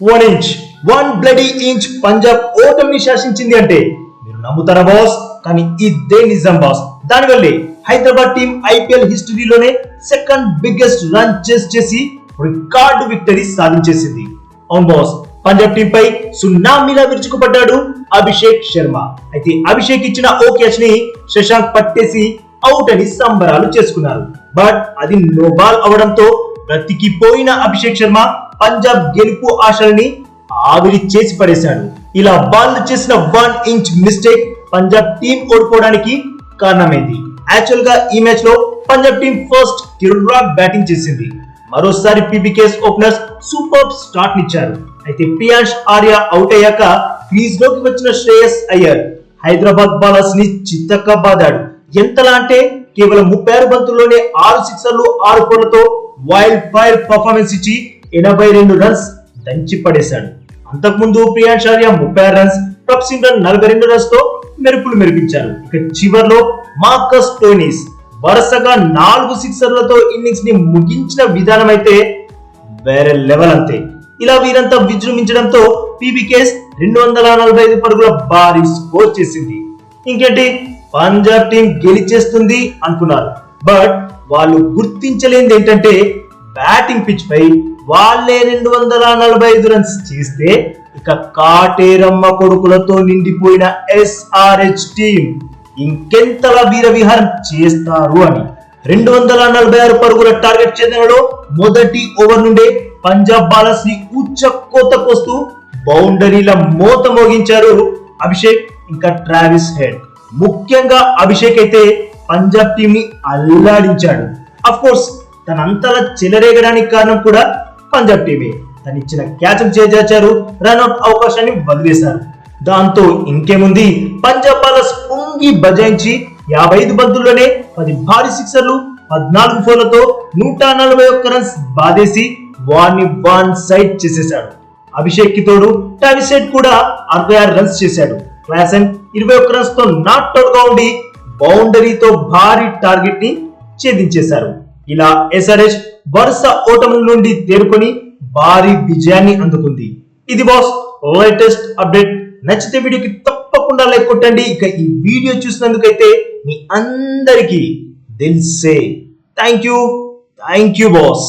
One inch one bloody inch Punjab ఓటమిని శాసించింది అంటే మీరు నమ్ముతారా బాస్ కానీ ఇదే నిజం బాస్ దానివల్లే హైదరాబాద్ టీం ఐపీఎల్ హిస్టరీలోనే సెకండ్ బిగ్గెస్ట్ రన్ చేస్ చేసి రికార్డు విక్టరీ సాధించేసింది. అవును బాస్ పంజాబ్ టీం పై సున్నామీలా విరుచుకుపడ్డాడు అభిషేక్ శర్మ. అయితే అభిషేక్ ఇచ్చిన ఓ క్యాచ్ని శశాంక్ పట్టేసి అవుట్ అని సంబరాలు చేసుకున్నారు. బట్ అది నో బాల్ అవడంతో బ్రతికిపోయిన అభిషేక్ శర్మ పంజాబ్ గెలుపు ఆశల్ని ఆవిరి చేసి పడేశాడు. ఇలా వాళ్ళు చేసిన one inch mistake Punjab team ఓడిపోవడానికి కారణమైంది. యాక్చువల్గా ఈ మ్యాచ్లో పంజాబ్ టీం ఫస్ట్ కిరణ్ బ్యాటింగ్ చేసింది. మరోసారి పీబీకేఎస్ ఓపెనర్స్ సూపర్ స్టార్ట్ నిచ్చారు. అయితే పియాష్ ఆర్య అవుట్ అయ్యాక క్రీజ్లోకి వచ్చిన శ్రేయస్ అయ్యర్ హైదరాబాద్ బాలర్స్ని చిత్తక్క బాదాడు. ఎంతలా అంటే కేవలం ముప్పై ఆరు బంతుల్లోనే ఆరు సిక్సర్లు ఆరు కోళ్ళతో వైల్డ్ ఫైర్ పర్ఫార్మెన్స్ ఇచ్చి ఎనభై రెండు రన్స్ దంచి పడేశాడు. అంతకుముందు ప్రియాంష్ ఆర్య ముప్పై ఆరు రన్స్ ప్రప్ సింగ్ నలభై రెండు రన్స్తో మెరుపులు మెరిపించారు ఇక చివర్లో మార్కస్ టోనీస్ వరుసగా నాలుగు సిక్సర్లతో ఇన్నింగ్స్ని ముగించిన విధానం అయితే వేరే లెవెల్ అంతే. ఇలా వీరంతా విజృంభించడంతో పీబీకేస్ రెండు వందల నలభై ఐదు పరుగుల భారీ స్కోర్ చేసింది. ఇంకేంటి? పంజాబ్ టీం గెలిచేస్తుంది అనుకున్నారు బట్ వాళ్ళు గుర్తించలేనిది ఏంటంటే బ్యాటింగ్ పిచ్ పై వాళ్ళే రెండు వందల నలభై ఐదు రన్స్ చేస్తే ఇక కాటేరమ్మ కొడుకులతో నిండిపోయిన ఎస్ఆర్హెచ్ టీం ఇంకెంతలా వీర విహారం చేస్తారు అని. రెండు వందల నలభై ఆరు పరుగుల టార్గెట్ చెందినలో మొదటి ఓవర్ నుండే పంజాబ్ బాలర్స్ని ఉచ్చ కోతకొస్తూ బౌండరీల మోత మోగించారు అభిషేక్ ఇంకా ట్రావిస్ హెడ్. ముఖ్యంగా అభిషేక్ అయితే పంజాబ్ టీం ని అల్లాడించాడు. అఫ్ కోర్స్ తనంతలా చెలరేగడానికి కారణం కూడా పంజాబ్ టీమే తను ఇచ్చిన క్యాచ్ చేజార్చారు రన్అట్ అవకాశాన్ని వదిలేశారు. దాంతో ఇంకేముంది? పంజాబ్ బాలర్స్ పొంగి బజాయించి యాభై ఐదు బంతుల్లోనే పది భారీ సిక్సర్లు పద్నాలుగు ఫోర్లతో నూట నలభై ఒక్క రన్స్ బాధేసి వాన్ని వాన్ సైడ్ చేసేశాడు. అభిషేక్కి తోడు టవిసెట్ కూడా అరవై ఆరు రన్స్ చేశాడు. క్లాసన్ ఇరవై ఒక్క రన్స్తో నాట్ అవుట్గా ఉండి బౌండరీతో భారీ టార్గెట్ని ఛేదించేశారు. ఇలా ఎస్ఆర్ఎస్ వరుస ఓటముల నుండి తేరుకొని భారీ విజయాన్ని అందుకుంది. ఇది బాస్ లేటెస్ట్ అప్డేట్ నచ్చితే వీడియోకి తప్పకుండా లైక్ కొట్టండి. ఇక ఈ వీడియో చూసినందుకైతే మీ అందరికీ దిల్సే. Thank you thank you boss